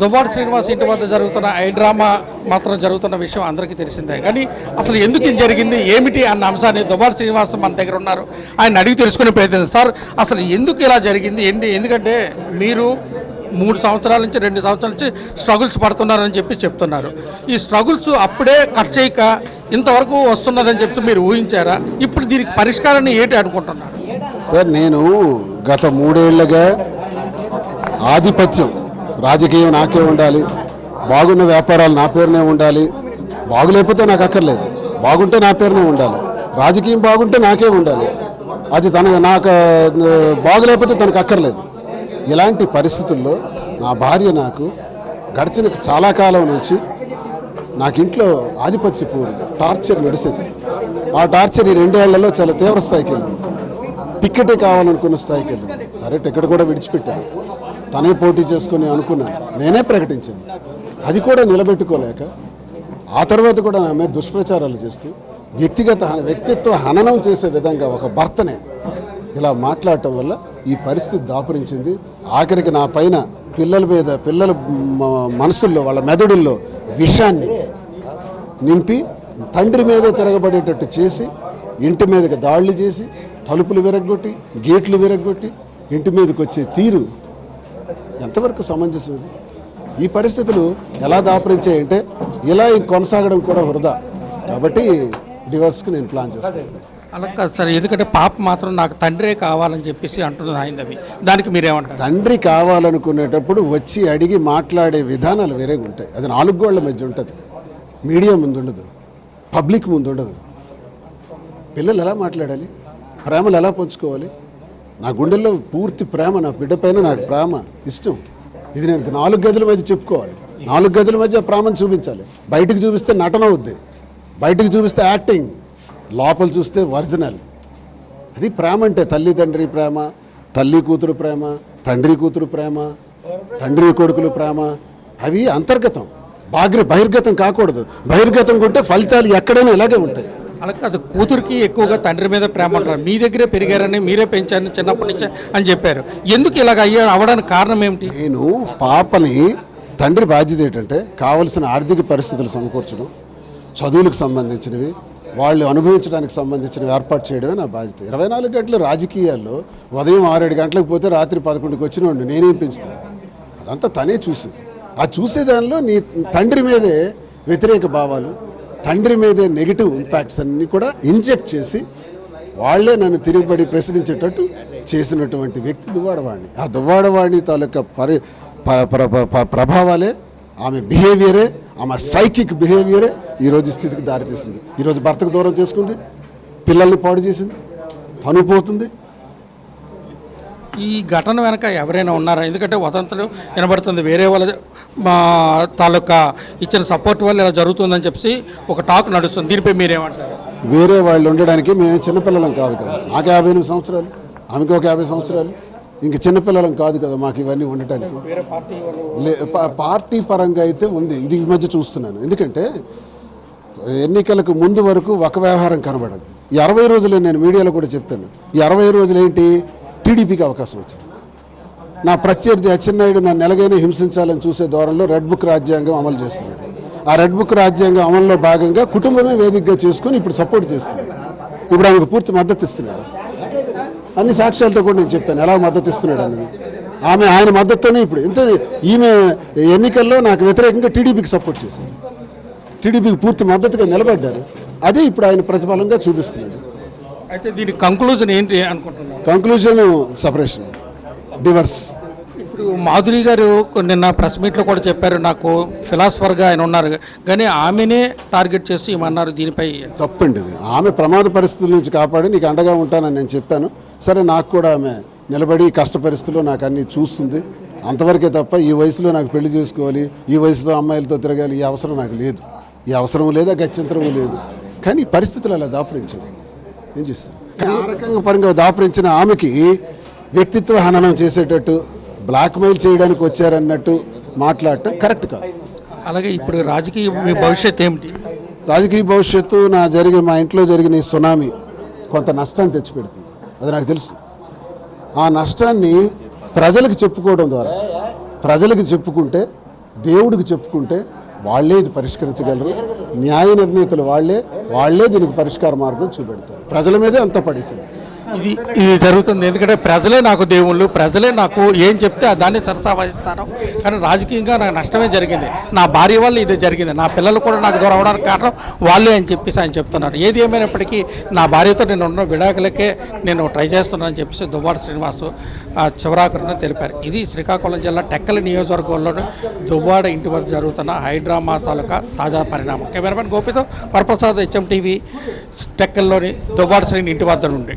దువ్వాడ శ్రీనివాస్ ఇంటి వద్ద జరుగుతున్న ఐ డ్రామా మాత్రం జరుగుతున్న విషయం అందరికీ తెలిసిందే. కానీ అసలు ఎందుకు ఇది జరిగింది? ఏమిటి అన్న అంశాన్ని దువ్వాడ శ్రీనివాస్ మన దగ్గర ఉన్నారు. ఆయన అడిగి తెలుసుకునే ప్రయత్నం సార్ అసలు ఎందుకు ఇలా జరిగింది? ఏంటి? ఎందుకంటే మీరు మూడు సంవత్సరాల నుంచి రెండు సంవత్సరాల నుంచి స్ట్రగుల్స్ పడుతున్నారని చెప్పి చెప్తున్నారు. ఈ స్ట్రగుల్స్ అప్పుడే కట్ చేయక ఇంతవరకు వస్తున్నదని చెప్పి మీరు ఊహించారా? ఇప్పుడు దీనికి పరిష్కారాన్ని ఏంటి అనుకుంటున్నారు? సార్ నేను గత మూడేళ్ళుగా ఆధిపత్యం రాజకీయం నాకే ఉండాలి. బాగున్న వ్యాపారాలు నా పేరునే ఉండాలి. బాగులేకపోతే నాకు అక్కర్లేదు. బాగుంటే నా పేరునే ఉండాలి. రాజకీయం బాగుంటే నాకే ఉండాలి. అది తన నాకు బాగులేకపోతే తనకు అక్కర్లేదు. ఇలాంటి పరిస్థితుల్లో నా భార్య నాకు గడిచిన చాలా కాలం నుంచి నాకు ఇంట్లో ఆధిపత్యపు టార్చర్ నడిచింది ఆ టార్చర్ ఈ రెండేళ్ళలో చాలా తీవ్ర స్థాయికి వెళ్ళింది. టిక్కెటే కావాలనుకున్న స్థాయికి వెళ్ళింది. సరే టికెట్ కూడా విడిచిపెట్టాను. తనే పోటీ చేసుకుని అనుకున్నాను నేనే ప్రకటించాను. అది కూడా నిలబెట్టుకోలేక ఆ తర్వాత కూడా ఆమె దుష్ప్రచారాలు చేస్తూ వ్యక్తిగత వ్యక్తిత్వ హననం చేసే విధంగా ఒక భర్తనే ఇలా మాట్లాడటం వల్ల ఈ పరిస్థితి దాపురించింది. ఆఖరికి నా పైన పిల్లల మీద పిల్లల మనసుల్లో వాళ్ళ మెదడుల్లో విషాన్ని నింపి తండ్రి మీద తిరగబడేటట్టు చేసి ఇంటి మీదకి దాడులు చేసి తలుపులు విరగ్గొట్టి గేట్లు విరగ్గొట్టి ఇంటి మీదకి వచ్చే తీరు ఎంతవరకు సమంజసం ఈ పరిస్థితులు ఎలా దాపరించాయంటే ఇలా కొనసాగడం కూడా వృధా. కాబట్టి డివోర్స్కి నేను ప్లాన్ చేస్తాను. అలా కాదు సార్ ఎందుకంటే పాప మాత్రం నాకు తండ్రే కావాలని చెప్పేసి అంటున్నది ఆయనది దానికి మీరేమంటారు? తండ్రి కావాలనుకునేటప్పుడు వచ్చి అడిగి మాట్లాడే విధానాలు వేరేగా ఉంటాయి. అది నాలుగు గోళ్ళ మధ్య ఉంటుంది. మీడియా ముందు ఉండదు. పబ్లిక్ ముందు ఉండదు. పిల్లలు ఎలా మాట్లాడాలి? ప్రేమలు ఎలా పంచుకోవాలి? నా గుండెల్లో పూర్తి ప్రేమ నా బిడ్డ పైన నాకు ప్రేమ ఇష్టం. ఇది నేను నాలుగు గదుల మధ్య చెప్పుకోవాలి. నాలుగు గదుల మధ్య ప్రేమను చూపించాలి. బయటికి చూపిస్తే నటన అవుద్ది. బయటికి చూపిస్తే యాక్టింగ్. లోపల చూస్తే ఒరిజినల్. అది ప్రేమ అంటే తల్లి తండ్రి ప్రేమ తల్లి కూతురు ప్రేమ తండ్రి కూతురు ప్రేమ తండ్రి కొడుకులు ప్రేమ. అవి అంతర్గతం. బాగ్ర బహిర్గతం కాకూడదు. బహిర్గతం కొంటే ఫలితాలు ఎక్కడైనా ఇలాగే ఉంటాయి. అలా కాదు కూతురికి ఎక్కువగా తండ్రి మీద ప్రేమ అంటారు. మీ దగ్గరే పెరిగారని మీరే పెంచారని చిన్నప్పటి నుంచి అని చెప్పారు. ఎందుకు ఇలాగ అయ్యా? అవడానికి కారణం ఏమిటి? నేను పాపని తండ్రి బాధ్యత ఏంటంటే కావలసిన ఆర్థిక పరిస్థితులు సమకూర్చడం చదువులకు సంబంధించినవి వాళ్ళు అనుభవించడానికి సంబంధించినవి ఏర్పాటు చేయడమే నా బాధ్యత. ఇరవై నాలుగు గంటలు రాజకీయాల్లో ఉదయం ఆరేడు గంటలకు పోతే రాత్రి పదకొండుకి వచ్చిన నేనేం పెంచుతాను? అదంతా తనే చూసి ఆ చూసేదానిలో నీ తండ్రి మీదే వ్యతిరేక భావాలు తండ్రి మీదే నెగిటివ్ ఇంపాక్ట్స్ అన్నీ కూడా ఇంజెక్ట్ చేసి వాళ్ళే నన్ను తిరుగుబడి ప్రశ్నించేటట్టు చేసినటువంటి వ్యక్తి దువ్వాడవాణి. ఆ దువ్వాడవాణి తాలూకా పరి ప- ప్రభావాలే ఆమె బిహేవియరే ఆమె సైకిక్ బిహేవియరే ఈరోజు స్థితికి దారితీసింది. ఈరోజు భర్తకు దూరం చేసుకుంది పిల్లల్ని పాడు చేసింది తను పోతుంది ఈ ఘటన వెనక ఎవరైనా ఉన్నారా? ఎందుకంటే వదంతులు వినబడుతుంది. వేరే వాళ్ళ మా తాలూకా ఇచ్చిన సపోర్ట్ వల్ల ఇలా జరుగుతుందని చెప్పి ఒక టాక్ నడుస్తుంది. దీనిపై మీరేమంటారు? వేరే వాళ్ళు ఉండడానికి మేము చిన్నపిల్లలం కాదు కదా. నాకు యాభై ఎనిమిది సంవత్సరాలు ఆమెకి ఒక యాభై సంవత్సరాలు. ఇంక చిన్నపిల్లలం కాదు కదా మాకు ఇవన్నీ ఉండటానికి. పార్టీ పరంగా అయితే ఉంది. ఇది ఈ మధ్య చూస్తున్నాను. ఎందుకంటే ఎన్నికలకు ముందు వరకు ఒక వ్యవహారం కనబడదు. ఈ అరవై రోజులు నేను మీడియాలో కూడా చెప్పాను. ఈ అరవై రోజులు ఏంటి? టీడీపీకి అవకాశం వచ్చింది. నా ప్రత్యర్థి అచ్చెన్నాయుడు నన్ను ఎలాగైనా హింసించాలని చూసే దూరంలో రెడ్ బుక్ రాజ్యాంగం అమలు చేస్తున్నాడు ఆ రెడ్ బుక్ రాజ్యాంగం అమల్లో భాగంగా కుటుంబమే వేదికగా చేసుకొని ఇప్పుడు సపోర్ట్ చేస్తున్నాడు ఇప్పుడు ఆమెకు పూర్తి మద్దతు ఇస్తున్నాడు. అన్ని సాక్ష్యాలతో కూడా నేను చెప్పాను. ఎలా మద్దతు ఇస్తున్నాడు అని ఆమె ఆయన మద్దతుతోనే ఇప్పుడు ఇంత ఈమె ఎన్నికల్లో నాకు వ్యతిరేకంగా టీడీపీకి సపోర్ట్ చేశారు. టీడీపీకి పూర్తి మద్దతుగా నిలబడ్డారు. అదే ఇప్పుడు ఆయన ప్రతిఫలంగా చూపిస్తున్నాడు. అయితే దీని కంక్లూజన్ ఏంటి అనుకుంటున్నారు? కంక్లూజన్ సపరేషన్ డివర్స్ ఇప్పుడు మాధురి గారు నిన్న ప్రెస్ మీట్లో కూడా చెప్పారు నాకు ఫిలాసఫర్గా ఆయన ఉన్నారు. కానీ ఆమెనే టార్గెట్ చేసి ఏమన్నారు దీనిపై? తప్పండి ఇది. ఆమె ప్రమాద పరిస్థితుల నుంచి కాపాడి నీకు అండగా ఉంటానని నేను చెప్పాను. సరే నాకు కూడా ఆమె నిలబడి కష్ట పరిస్థితుల్లో నాకు అన్ని చూస్తుంది. అంతవరకే తప్ప ఈ వయసులో నాకు పెళ్ళి చేసుకోవాలి ఈ వయసులో అమ్మాయిలతో తిరగాలి ఈ అవసరం నాకు లేదు. ఈ అవసరం లేదా గత్యంతరం లేదు. కానీ పరిస్థితులు అలా దాపురించాయి. ఏం చేస్తాను ఆ రకంగా పరంగా దాపురించిన ఆమెకి వ్యక్తిత్వ హననం చేసేటట్టు బ్లాక్మెయిల్ చేయడానికి వచ్చారన్నట్టు మాట్లాడటం కరెక్ట్ కాదు. అలాగే ఇప్పుడు రాజకీయ మీ భవిష్యత్ ఏమిటి? రాజకీయ భవిష్యత్తు నా జరిగే మా ఇంట్లో జరిగిన ఈ సునామీ కొంత నష్టాన్ని తెచ్చిపెడుతుంది. అది నాకు తెలుసు. ఆ నష్టాన్ని ప్రజలకు చెప్పుకోవడం ద్వారా ప్రజలకు చెప్పుకుంటే దేవుడికి చెప్పుకుంటే వాళ్ళే ఇది పరిష్కరించగలరు. న్యాయ నిర్ణేతలు వాళ్ళే వాళ్ళే దీనికి పరిష్కార మార్గం చూపెడతారు. ప్రజల మీదే అంత పడేసింది. ఇది ఇది జరుగుతుంది. ఎందుకంటే ప్రజలే నాకు దేవుళ్ళు ప్రజలే నాకు ఏం చెప్తే దాన్ని సరసావహిస్తాను కానీ రాజకీయంగా నాకు నష్టమే జరిగింది. నా భార్య వల్ల ఇది జరిగింది. నా పిల్లలు కూడా నాకు దూరం అవడానికి కారణం వాళ్ళే అని చెప్పేసి ఆయన చెప్తున్నారు. ఏది ఏమైనప్పటికీ నా భార్యతో నేను ఉన్న విడాకులకే నేను ట్రై చేస్తున్నానని చెప్పేసి దువ్వాడ శ్రీనివాసు ఆ, తెలిపారు. ఇది శ్రీకాకుళం జిల్లా టెక్కల నియోజకవర్గంలోని దువ్వాడ ఇంటి వద్ద జరుగుతున్న హైడ్రామా తాలూకా తాజా పరిణామం. కెమెరామెన్ గోపితో వరప్రసాద్ హెచ్ఎం టీవీ టెక్కల్లోని దువ్వాడ శ్రీని ఇంటి వద్ద నుండి.